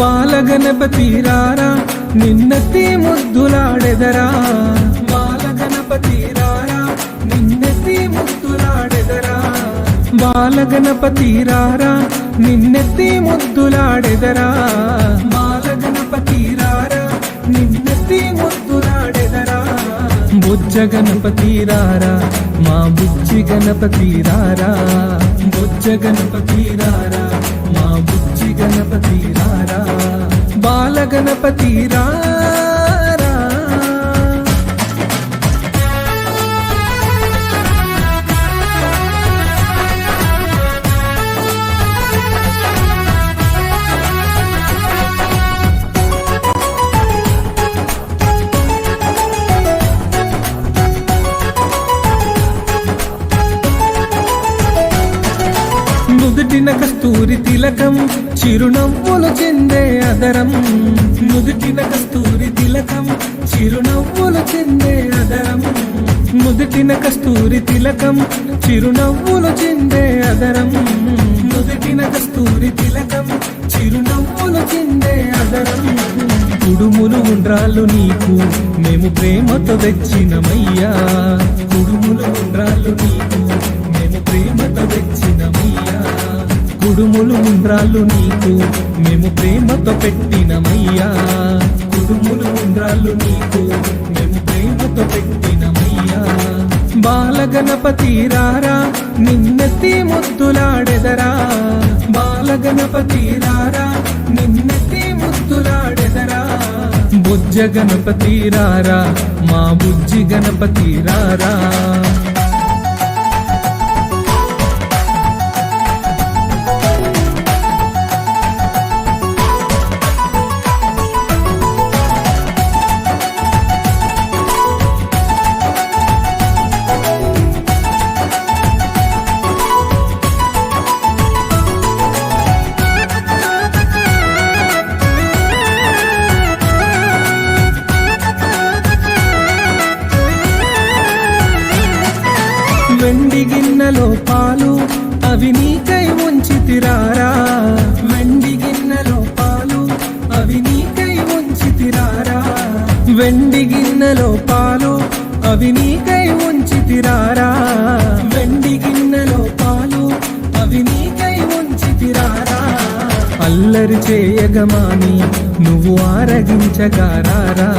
బాలగణపతి రారా నిన్నతి ముద్దులాడెదరా. బాలగణపతి రారా నిన్నతి ముద్దులాడెదరా. బాలగణపతి రారా నిన్నెత్తి ముద్దులాడెదరా. బాలగణపతి రారా నిన్నెత్తి ముద్దులాడెదరా. బుజ్జ గణపతి రారా మా బుజ్జి గణపతి రారా బుజ్జ గణపతి రారా మా బుజ్జి గణపతి రారా బాల గణపతి రా నుదిన కస్తూరి తిలకం చిరునవ్వులు చెందే అదరం. నుదిటిన కస్తూరి తిలకం చిరునవ్వులు చెందే అదరం. నుదిటిన కస్తూరి తిలకం చిరునవ్వులు చెందే అదరం. నుదిటిన కస్తూరి తిలకం చిరునవ్వులు చెందే అదరం. కుడుములు ఉండ్రాళ్ళు నీకు మేము ప్రేమతో తెచ్చినమయ్యా. ఉండ్రాళ్ళు నీకు మేము ప్రేమతో పెట్టినమయ్యా. కుటుంబులు ఉండ్రాళ్ళు నీకు మేము ప్రేమతో పెట్టినమయ్యా. బాలగణపతి రారా నిన్నెత్తి ముద్దులాడెదరా. బాలగణపతి రారా నిన్నెత్తి ముద్దులాడెదరా. బుజ్జ గణపతి రారా మా బుజ్జి గణపతి రారా. వెండి గిన్నెలో పాలు అవి నీకై ఉంచి తిరారా వెండి గిన్నెలో పాలు అవి నీకై ఉంచి తిరారా వెండి గిన్నెలో పాలు అవి నీకై ఉంచి తిరారా వెండి గిన్నెలో పాలు అవి నీకై ఉంచి తిరారా అల్లరి చేయగమాని నువ్వు ఆరగించగారారా?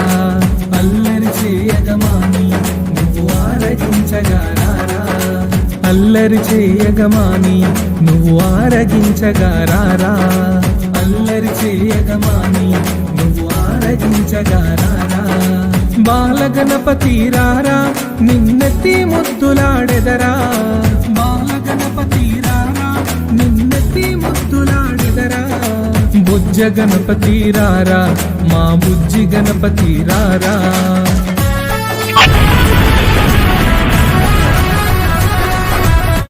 అల్లరి చేయగమాని నువ్వు ఆరగించగారారా? అల్లరి చేయగమాని నువ్వు ఆరగించగారారా అల్లరి చేయగమాని నువ్వు ఆరగించగారారా బాలగణపతి రారా నిన్నెత్తి ముద్దులాడెదరా. బాలగణపతి రారా నిన్నెత్తి ముద్దులాడెదరా. బుజ్జ గణపతి రారా మా బుజ్జి గణపతి రారా